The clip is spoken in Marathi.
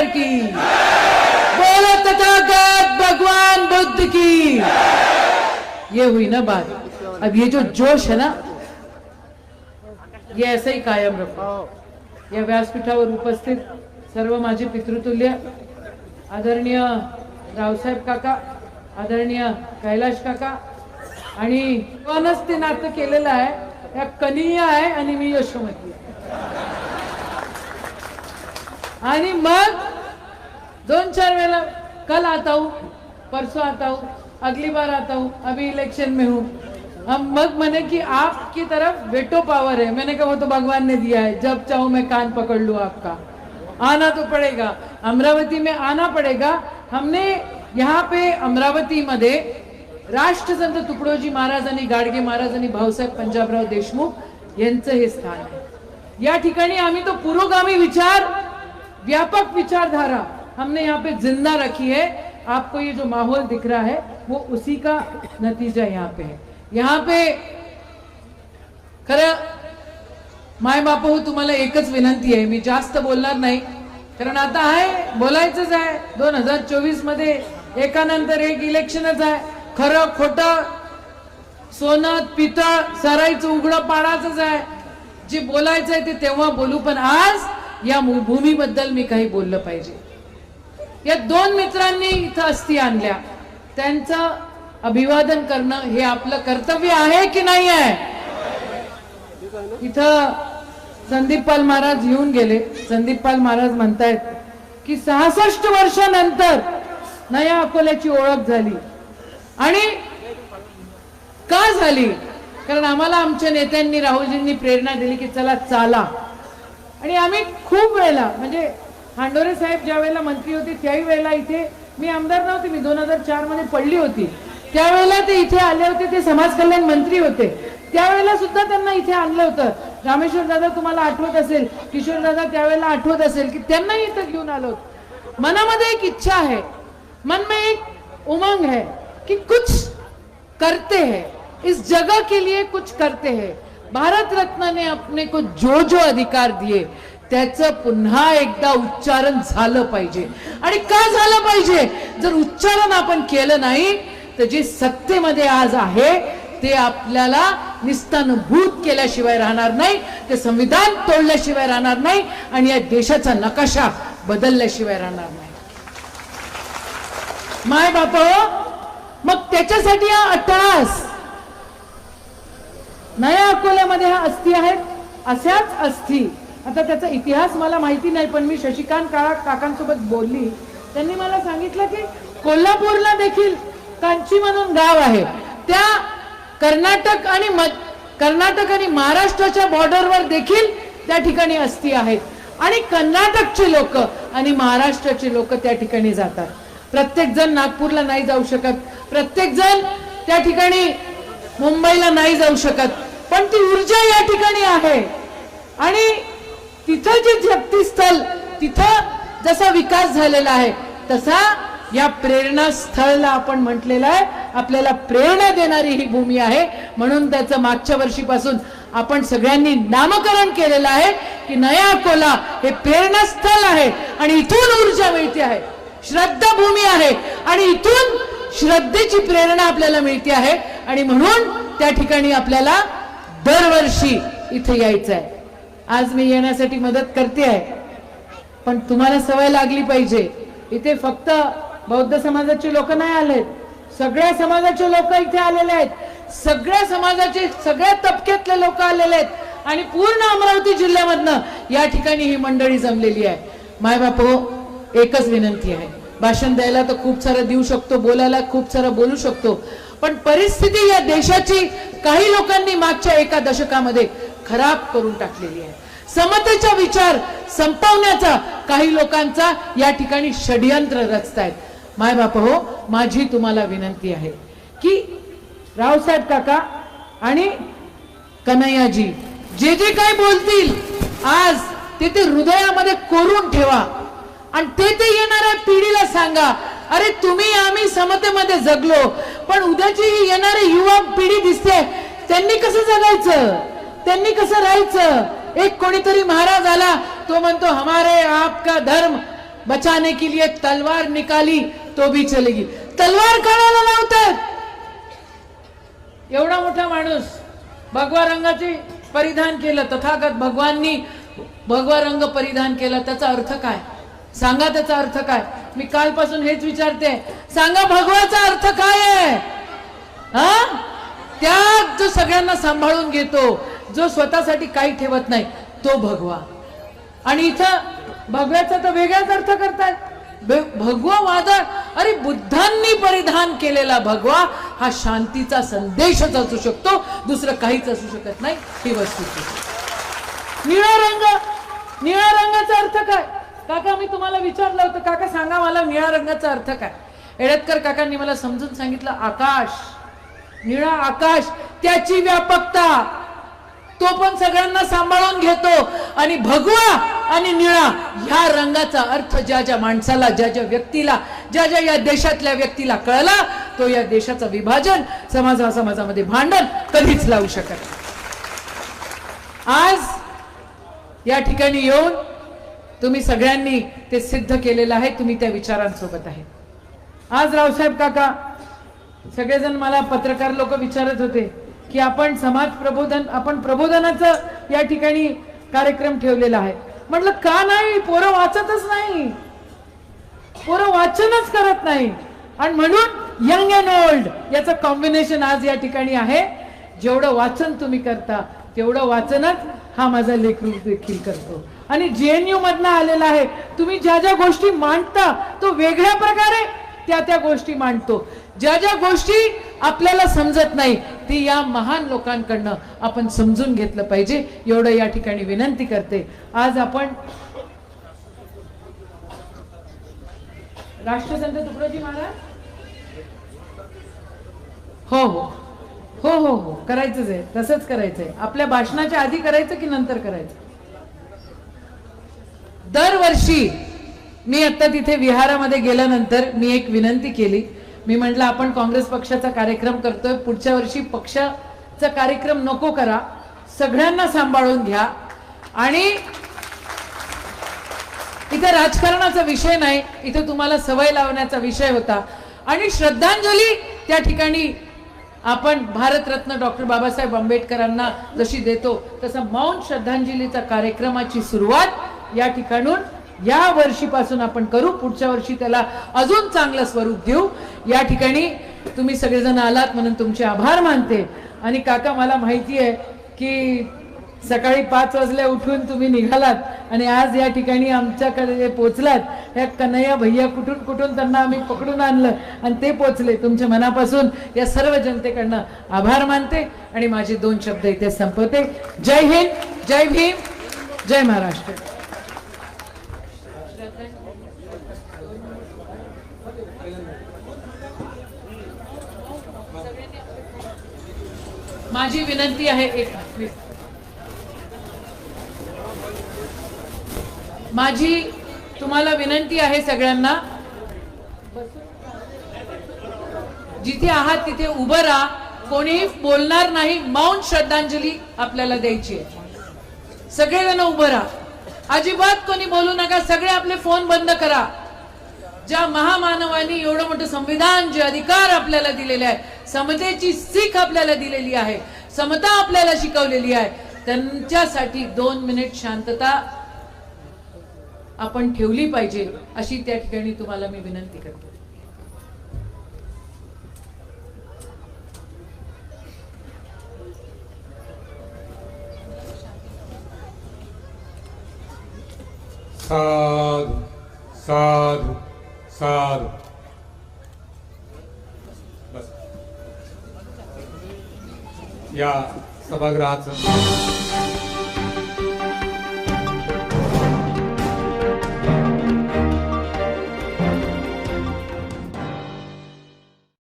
अंबेडकर की। बोलो तथागत भगवान बुद्ध की। ये हुई ना बात। अब ये जो जोश है ना ये ऐसा ही कायम रखो। या व्यासपीठावर उपस्थित सर्व माझे पितृतुल्य आदरणीय रावसाहेब काका आदरणीय कैलाश काका आणि कोणच ते नातं केलेलं आहे या कनिया आहे आणि मी यशोमती आणि मग दोन चार वेला कल आता हूँ परसों आता हूँ अगली बार आता हूँ अभी इलेक्शन में हूँ। हम मग मैंने कि आपकी तरफ वेटो पावर है। मैंने कहा वो तो भगवान ने दिया है। जब चाहूँ मैं कान पकड़ लूँ आपका। आना तो पड़ेगा। अमरावती में आना पड़ेगा। हमने यहाँ पे अमरावती मध्ये राष्ट्रसंत तुकडोजी महाराज आणि गाडगे महाराज आणि भाऊसाहेब पंजाबराव देशमुख यांचं हे स्थान आहे। या ठिकाणी आम्ही तो पुरोगामी विचार व्यापक विचारधारा हमने यहाँ पे जिंदा रखी है। आपको ये जो माहौल दिख रहा है वो उसी का नतीजा यहाँ पे है। यहाँ पे खरं माय बाप हो तुम्हाला एकच विनंती आहे मी जास्त बोलणार नाही। कारण आता आहे बोलायचंच आहे। दोन हजार चोवीसमध्ये एकानंतर एक इलेक्शनच आहे। खरं खोटं सोनं पितळ सरायचं उघडं पाडायचंच आहे। जे बोलायचं आहे ते तेव्हा बोलू पण आज या मु- भूमीबद्दल मी काही बोललं पाहिजे. या दोन मित्रांनी इथं अस्थी आणल्या. त्यांचं अभिवादन करणं हे आपलं कर्तव्य आहे की नाही आहे इथं संदीप पाल महाराज येऊन गेले. संदीप पाल महाराज म्हणतायत की सहासष्ट वर्षानंतर नया अकोल्याची ओळख झाली. आणि का झाली? कारण आम्हाला आमच्या नेत्यांनी राहुलजींनी प्रेरणा दिली की चला चाला. आणि आम्ही खूप वेळेला म्हणजे हांडोरे साहेब ज्या वेळेला मंत्री होते त्याही वेळेला इथे मी आमदार नव्हते मी दोन हजार चारमध्ये पडली होती. त्यावेळेला ते इथे आले होते ते समाज कल्याण मंत्री होते. त्यावेळेला सुद्धा त्यांना इथे आणलं होतं. रामेश्वर दादा तुम्हाला आठवत असेल किशोर दादा त्यावेळेला आठवत असेल की त्यांनाही इथं घेऊन आलो मनामध्ये एक इच्छा है मन में एक उमंग है कि कुछ करते हैं इस जगह के लिए कुछ करते हैं। भारत रत्न ने अपने को जो जो अधिकार दिए त्याचं पुन्हा एकदा उच्चारण झालं पाहिजे. आणि का झालं पाहिजे? जर उच्चारण आपण केलं नाही तर जे सत्तेमध्ये आज आहे ते आपल्याला निस्तानुभूत केल्याशिवाय राहणार नाही ते संविधान तोडल्याशिवाय राहणार नाही आणि या देशाचा नकाशा बदलल्याशिवाय राहणार नाही. माय बाप हो, मग त्याच्यासाठी हा अट्टहास नया अकोल्यामध्ये हा अस्थी आहेत अशाच अस्थी. आता त्याचा इतिहास मला माहिती नाही पण मी शशिकांत काळा काकांसोबत बोलली. त्यांनी मला सांगितलं की कोल्हापूरला देखील कांची म्हणून गाव आहे. त्या कर्नाटक आणि कर्नाटक आणि महाराष्ट्राच्या बॉर्डरवर देखील त्या ठिकाणी अस्थी आहेत. आणि कर्नाटकचे लोक आणि महाराष्ट्राचे लोक त्या ठिकाणी जातात. प्रत्येक जण नागपूरला नाही जाऊ शकत. प्रत्येक जण त्या ठिकाणी मुंबईला नाही जाऊ शकत. पण ती ऊर्जा या ठिकाणी आहे. आणि तिथं जे शक्तीस्थल तिथं जसा विकास झालेला आहे तसा या प्रेरणा स्थळला आपण म्हटलेलं आहे. आपल्याला प्रेरणा देणारी ही भूमी आहे. म्हणून त्याचं मागच्या वर्षीपासून आपण सगळ्यांनी नामकरण केलेलं आहे की नया अकोला हे प्रेरणास्थल आहे आणि इथून ऊर्जा मिळते आहे. श्रद्धा भूमी आहे आणि इथून श्रद्धेची प्रेरणा आपल्याला मिळते आहे. आणि म्हणून त्या ठिकाणी आपल्याला दरवर्षी इथे यायचं आहे आज मी येण्यासाठी मदत करते आहे. पण तुम्हाला सवय लागली पाहिजे. इथे फक्त बौद्ध समाजाचे लोक नाही आलेत. सगळ्या समाजाचे लोक इथे आलेले आहेत. सगळ्या समाजाचे सगळ्या तबक्यातले लोक आलेले आहेत. आणि पूर्ण अमरावती जिल्ह्यामधनं या ठिकाणी ही मंडळी जमलेली आहे. मायबाप हो एकच विनंती आहे. भाषण द्यायला तर खूप सारं देऊ शकतो बोलायला खूप सारं बोलू शकतो. पण परिस्थिती या देशाची काही लोकांनी मागच्या एका दशकामध्ये खराब करून टाकलेली आहे. समतेचा विचार संपवण्याचा काही लोकांचा या ठिकाणी षडयंत्र रचतायत. माय बाप हो माझी तुम्हाला विनंती आहे की रावसाहेब काका आणि कन्हैयाजी जे जे काय बोलतील आज ते ते हृदयामध्ये कोरून ठेवा. आणि ते ते येणाऱ्या पिढीला सांगा अरे तुम्ही आम्ही समतेमध्ये जगलो पण उद्याची ही येणारी युवा पिढी दिसते त्यांनी कसं जगायचं? त्यांनी कसं राहायचं? एक कोणीतरी महाराज आला तो म्हणतो हमारे आपका धर्म बचाने के लिए तलवार निकाली तो भी चलेगी तलवार काढायला लावतात. एवढा मोठा माणूस भगवा रंगाचे परिधान केलं तथागत भगवाननी भगवा रंग परिधान केला. त्याचा अर्थ काय? सांगा त्याचा अर्थ काय? मी कालपासून हेच विचारते. सांगा भगवाचा अर्थ काय आहे? हा? त्यात जो सगळ्यांना सांभाळून घेतो जो स्वतःसाठी काही ठेवत नाही तो भगवा आणि इथं भगव्याचा तर वेगळाच अर्थ करतायत. भगवा वादळ अरे बुद्धांनी परिधान केलेला भगवा हा शांतीचा संदेशच असू शकतो दुसरं काहीच असू शकत नाही ही वस्तू निळा रंग निळ्या रंगाचा अर्थ काय? काका मी तुम्हाला विचारलं होतं काका सांगा मला निळ्या रंगाचा अर्थ काय? एडतकर काकांनी मला समजून सांगितलं आकाश निळा आकाश त्याची व्यापकता. तो पण सगळ्यांना सांभाळून घेतो. आणि भगवा आणि निळा ह्या रंगाचा अर्थ ज्या ज्या माणसाला ज्या ज्या व्यक्तीला ज्या ज्या या देशातल्या व्यक्तीला कळला तो या देशाचं विभाजन समाजा समाजामध्ये भांडण कधीच लावू शकत आज या ठिकाणी येऊन तुम्ही सगळ्यांनी ते सिद्ध केलेलं आहे तुम्ही त्या विचारांसोबत आहे. आज रावसाहेब काका सगळेजण मला पत्रकार लोक विचारत होते. की आपण समाज प्रबोधन आपण प्रबोधनाचं या ठिकाणी कार्यक्रम ठेवलेला आहे. म्हटलं का नाही? पोरं वाचतच नाही. पोरं वाचनच करत नाही. आणि म्हणून यंग अँड ओल्ड याचं कॉम्बिनेशन आज या ठिकाणी आहे. जेवढं वाचन तुम्ही करता तेवढं वाचनच हा माझा लेकरू देखील करतो. आणि जेएनयू मधनं आलेला आहे. तुम्ही ज्या ज्या गोष्टी मांडता तो वेगळ्या प्रकारे त्या त्या गोष्टी मांडतो. ज्या ज्या गोष्टी आपल्याला समजत नाही ती या महान लोकांकडनं आपण समजून घेतलं पाहिजे. एवढं या ठिकाणी विनंती करते. आज आपण राष्ट्रसंत तुकडोजी महाराज? हो हो. हो हो हो. करायचंच आहे. तसंच करायचंय. आपल्या भाषणाच्या आधी करायचं की नंतर करायचं? दरवर्षी मी आता तिथे विहारामध्ये गेल्यानंतर मी एक विनंती केली. मी म्हटलं आपण काँग्रेस पक्षाचा कार्यक्रम करतोय. पुढच्या वर्षी पक्षाचा कार्यक्रम नको करा. सगळ्यांना सांभाळून घ्या. आणि इथे राजकारणाचा विषय नाही. इथे तुम्हाला सवय लावण्याचा विषय होता. आणि श्रद्धांजली त्या ठिकाणी आपण भारतरत्न डॉक्टर बाबासाहेब आंबेडकरांना जशी देतो तसं मौन श्रद्धांजलीचा कार्यक्रमाची सुरुवात या ठिकाणून या वर्षीपासून आपण करू पुढच्या वर्षी त्याला अजून चांगलं स्वरूप देऊ. या ठिकाणी तुम्ही सगळेजण आलात म्हणून तुमचे आभार मानते. आणि काका मला माहिती आहे की सकाळी पाच वाजल्या उठून तुम्ही निघालात आणि आज या ठिकाणी आमच्याकडे पोचलात या कन्हैया भैया कुठून कुठून त्यांना आम्ही पकडून आणलं आणि ते पोचले. तुमच्या मनापासून या सर्व जनतेकडनं आभार मानते आणि माझे दोन शब्द इथे संपवते. जय हिंद जय भीम जय महाराष्ट्र. माझी विनंती आहे एक माझी तुम्हाला विनंती आहे सगळ्यांना जिथे आहात तिथे उभं राहा. कोणीही बोलणार नाही मौन श्रद्धांजली आपल्याला द्यायची आहे. सगळेजण उभं राहा. अजिबात कोणी बोलू नका सगळे आपले फोन बंद करा. ज्या महामानवानी एवढं मोठं संविधान जे अधिकार आपल्याला दिलेले आहे समतेची सीख आपल्याला दिलेली आहे. समता आपल्याला शिकवलेली आहे. त्यांच्यासाठी दोन मिनिट शांतता आपण ठेवली पाहिजे अशी त्या ठिकाणी तुम्हाला मी विनंती करते. साधु साधु साधु या सभागृहाचं.